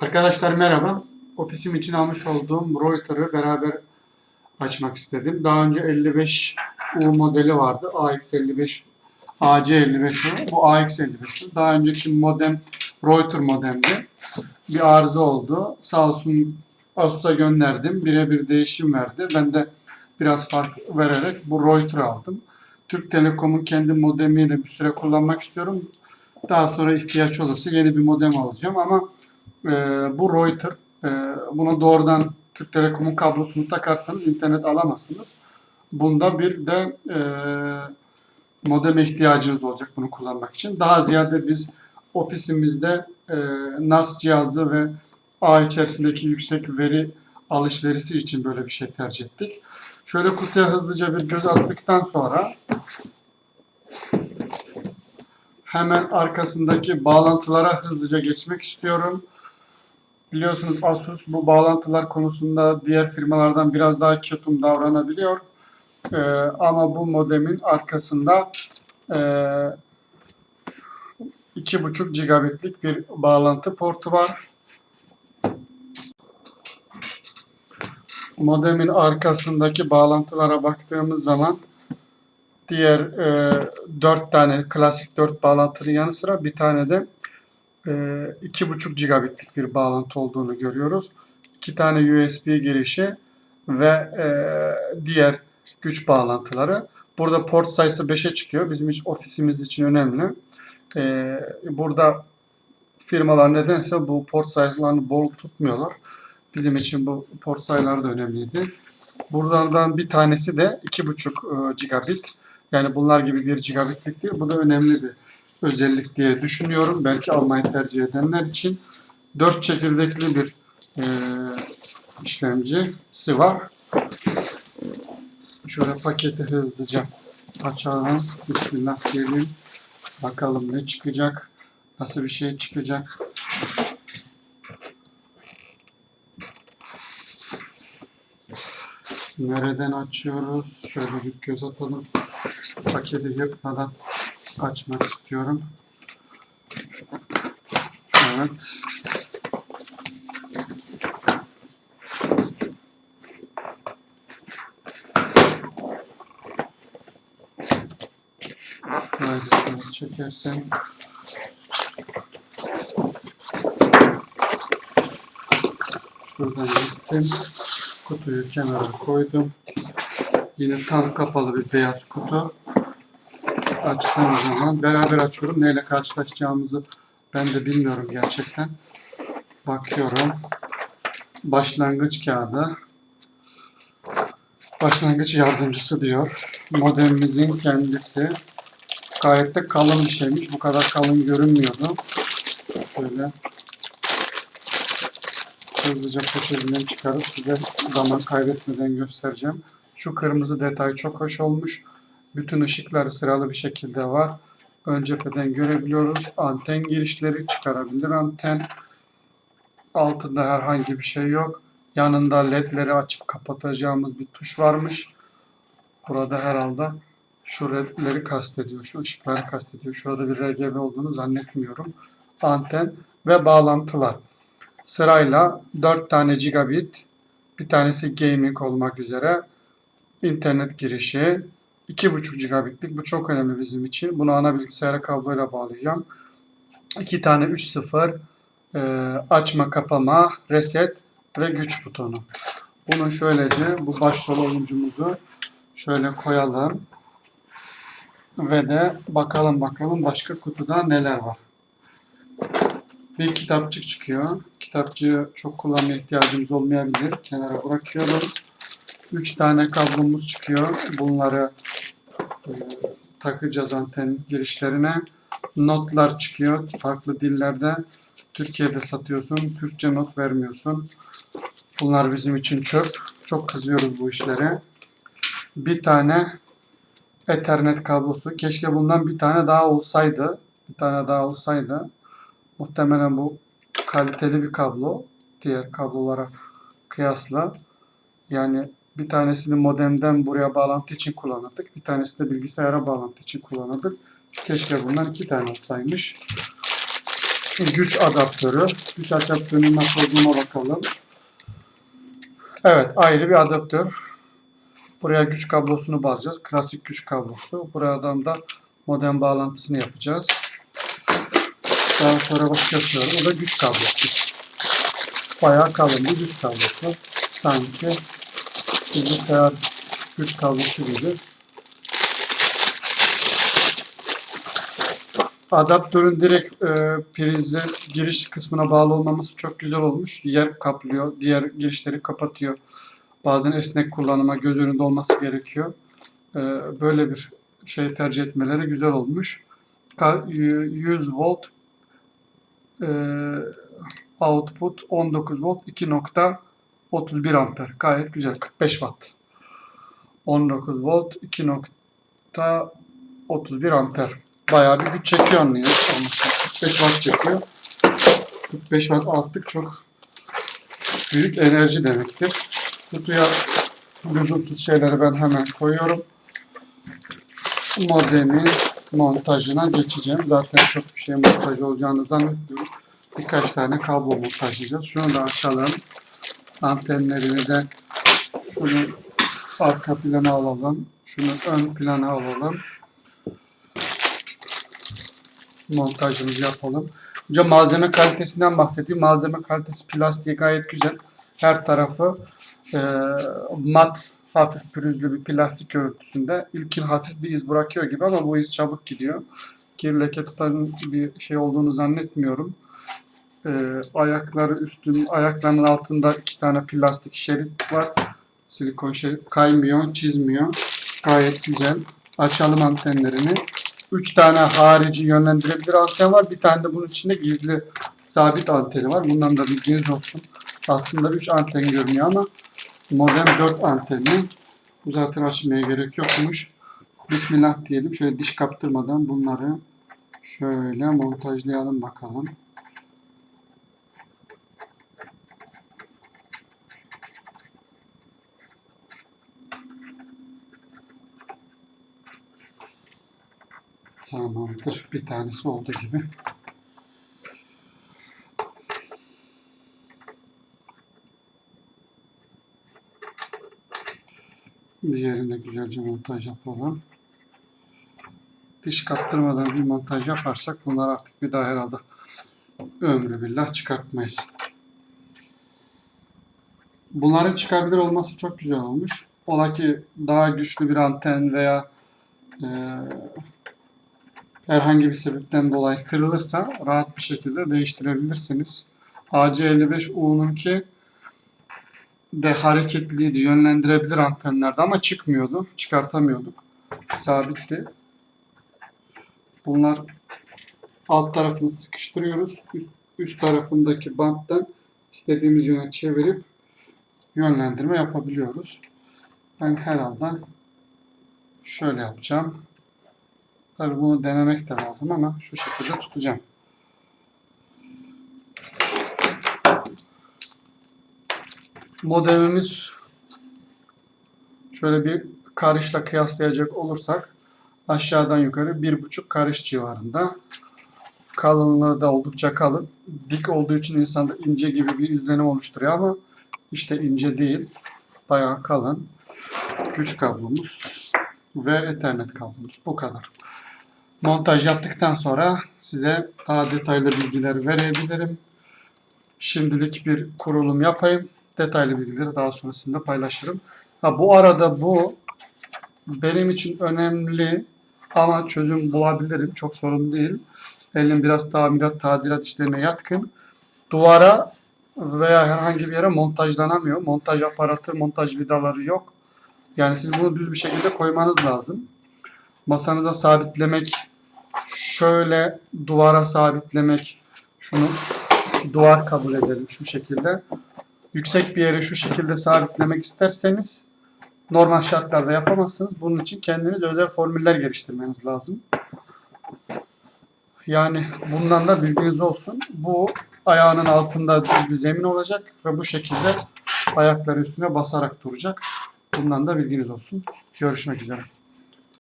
Arkadaşlar merhaba. Ofisim için almış olduğum Reuter'ı beraber açmak istedim. Daha önce 55U modeli vardı. AX55, AC55U. Bu AX55U. Daha önceki modem Reuter modemdi. Bir arıza oldu. Sağ olsun Asus'a gönderdim. Birebir değişim verdi. Ben de biraz fark vererek bu Reuter'ı aldım. Türk Telekom'un kendi modemiyle bir süre kullanmak istiyorum. Daha sonra ihtiyaç olursa yeni bir modem alacağım ama e, bu Reuter e, buna doğrudan Türk Telekom'un kablosunu takarsanız internet alamazsınız. Bunda bir de e, modem ihtiyacınız olacak bunu kullanmak için. Daha ziyade biz ofisimizde e, NAS cihazı ve ağ içerisindeki yüksek veri alışverişi için böyle bir şey tercih ettik. Şöyle kutuya hızlıca bir göz attıktan sonra hemen arkasındaki bağlantılara hızlıca geçmek istiyorum. Biliyorsunuz Asus bu bağlantılar konusunda diğer firmalardan biraz daha ketum davranabiliyor. Ee, ama bu modemin arkasında e, 2.5 gigabitlik bir bağlantı portu var. Modemin arkasındaki bağlantılara baktığımız zaman diğer e, 4 tane klasik 4 bağlantının yanı sıra bir tane de e, 2.5 gigabitlik bir bağlantı olduğunu görüyoruz. İki tane USB girişi ve e, diğer güç bağlantıları. Burada port sayısı 5'e çıkıyor. Bizim için ofisimiz için önemli. E, burada firmalar nedense bu port sayılarını bol tutmuyorlar. Bizim için bu port sayıları da önemliydi. Buralardan bir tanesi de 2.5 e, gigabit. Yani bunlar gibi 1 gigabitlik değil. Bu da önemli bir özellik diye düşünüyorum. Belki almayı tercih edenler için. 4 çekirdekli bir e, işlemcisi var. Şöyle paketi hızlıca açalım. Bismillah diyelim. Bakalım ne çıkacak. Nasıl bir şey çıkacak. Nereden açıyoruz? Şöyle bir göz atalım. Paketi yırtmadan açmak istiyorum. Evet. Şöyle çekersem şuradan gittim. Kutuyu kenara koydum. Yine tam kapalı bir beyaz kutu. Açtığım zaman beraber açıyorum. Neyle karşılaşacağımızı ben de bilmiyorum gerçekten. Bakıyorum. Başlangıç kağıdı. Başlangıç yardımcısı diyor. Modemimizin kendisi. Gayet de kalın bir şeymiş. Bu kadar kalın görünmüyordu. Şöyle hızlıca poşetinden çıkarıp size zaman kaybetmeden göstereceğim. Şu kırmızı detay çok hoş olmuş. Bütün ışıklar sıralı bir şekilde var. Ön cepheden görebiliyoruz. Anten girişleri çıkarabilir anten. Altında herhangi bir şey yok. Yanında ledleri açıp kapatacağımız bir tuş varmış. Burada herhalde şu ledleri kastediyor. Şu ışıkları kastediyor. Şurada bir RGB olduğunu zannetmiyorum. Anten ve bağlantılar sırayla 4 tane gigabit, bir tanesi gaming olmak üzere internet girişi, 2.5 gigabitlik. Bu çok önemli bizim için. Bunu ana bilgisayara kabloyla bağlayacağım. 2 tane 3.0 e, açma kapama, reset ve güç butonu. Bunu şöylece bu başrol oyuncumuzu şöyle koyalım. Ve de bakalım bakalım başka kutuda neler var. Bir kitapçık çıkıyor. Kitapçığı çok kullanmaya ihtiyacımız olmayabilir. Kenara bırakıyorum. Üç tane kablomuz çıkıyor. Bunları takacağız anten girişlerine. Notlar çıkıyor. Farklı dillerde. Türkiye'de satıyorsun. Türkçe not vermiyorsun. Bunlar bizim için çöp. Çok kızıyoruz bu işlere. Bir tane Ethernet kablosu. Keşke bundan bir tane daha olsaydı. Bir tane daha olsaydı. Muhtemelen bu kaliteli bir kablo. Diğer kablolara kıyasla. Yani bir tanesini modemden buraya bağlantı için kullanırdık. Bir tanesini de bilgisayara bağlantı için kullanırdık. Keşke bundan iki tane olsaymış. güç adaptörü. Güç adaptörünün nasıl olduğuna bakalım. Evet ayrı bir adaptör. Buraya güç kablosunu bağlayacağız. Klasik güç kablosu. Buradan da modem bağlantısını yapacağız. Daha sonra başka yapıyorum. O da güç kablosu. Bayağı kalın bir güç kablosu. Sanki bilgisayar güç kablosu gibi. Adaptörün direkt e, prize giriş kısmına bağlı olmaması çok güzel olmuş. Yer kaplıyor, diğer girişleri kapatıyor. Bazen esnek kullanıma göz önünde olması gerekiyor. E, böyle bir şey tercih etmeleri güzel olmuş. Ka- 100 volt e, output 19 volt 2.31 amper. Gayet güzel. 45 watt. 19 volt 2.31 amper. Bayağı bir güç çekiyor anlıyoruz. 45 watt çekiyor. 45 watt artık çok büyük enerji demektir. Kutuya lüzumsuz şeyleri ben hemen koyuyorum. Modemin montajına geçeceğim. Zaten çok bir şey montaj olacağını zannetmiyorum. Birkaç tane kablo montajlayacağız. Şunu da açalım. Antenlerini de şunu arka plana alalım. Şunu ön plana alalım. Montajımızı yapalım. Önce malzeme kalitesinden bahsedeyim. Malzeme kalitesi plastiği gayet güzel. Her tarafı e, mat, hafif pürüzlü bir plastik görüntüsünde. İlkin hafif bir iz bırakıyor gibi ama bu iz çabuk gidiyor. Kir leke bir şey olduğunu zannetmiyorum. E, ayakları üstün, ayaklarının altında iki tane plastik şerit var. Silikon şerit kaymıyor, çizmiyor. Gayet güzel. Açalım antenlerini. 3 tane harici yönlendirebilir anten var. Bir tane de bunun içinde gizli sabit anteni var. Bundan da bilginiz olsun. Aslında 3 anten görünüyor ama modem 4 antenli. Bu zaten açmaya gerek yokmuş. Bismillah diyelim. Şöyle diş kaptırmadan bunları şöyle montajlayalım bakalım. Tamamdır. Bir tanesi oldu gibi. Diğerini de güzelce montaj yapalım. Diş kaptırmadan bir montaj yaparsak bunlar artık bir daha herhalde ömrü billah çıkartmayız. Bunların çıkabilir olması çok güzel olmuş. Ola ki daha güçlü bir anten veya eee herhangi bir sebepten dolayı kırılırsa rahat bir şekilde değiştirebilirsiniz. AC55U'nunki de hareketliydi, yönlendirebilir antenlerde ama çıkmıyordu, çıkartamıyorduk. Sabitti. Bunlar alt tarafını sıkıştırıyoruz. Üst, üst tarafındaki banttan istediğimiz yöne çevirip yönlendirme yapabiliyoruz. Ben herhalde şöyle yapacağım. Tabii bunu denemek de lazım ama şu şekilde tutacağım. Modemimiz şöyle bir karışla kıyaslayacak olursak aşağıdan yukarı bir buçuk karış civarında. Kalınlığı da oldukça kalın. Dik olduğu için insanda ince gibi bir izlenim oluşturuyor ama işte ince değil. Bayağı kalın. Güç kablomuz ve Ethernet kablomuz. Bu kadar montaj yaptıktan sonra size daha detaylı bilgiler verebilirim. Şimdilik bir kurulum yapayım. Detaylı bilgileri daha sonrasında paylaşırım. Ha, bu arada bu benim için önemli ama çözüm bulabilirim. Çok sorun değil. Elim biraz tamirat, tadilat işlerine yatkın. Duvara veya herhangi bir yere montajlanamıyor. Montaj aparatı, montaj vidaları yok. Yani siz bunu düz bir şekilde koymanız lazım. Masanıza sabitlemek şöyle duvara sabitlemek şunu duvar kabul edelim şu şekilde. Yüksek bir yere şu şekilde sabitlemek isterseniz normal şartlarda yapamazsınız. Bunun için kendiniz özel formüller geliştirmeniz lazım. Yani bundan da bilginiz olsun. Bu ayağının altında düz bir zemin olacak ve bu şekilde ayakları üstüne basarak duracak. Bundan da bilginiz olsun. Görüşmek üzere.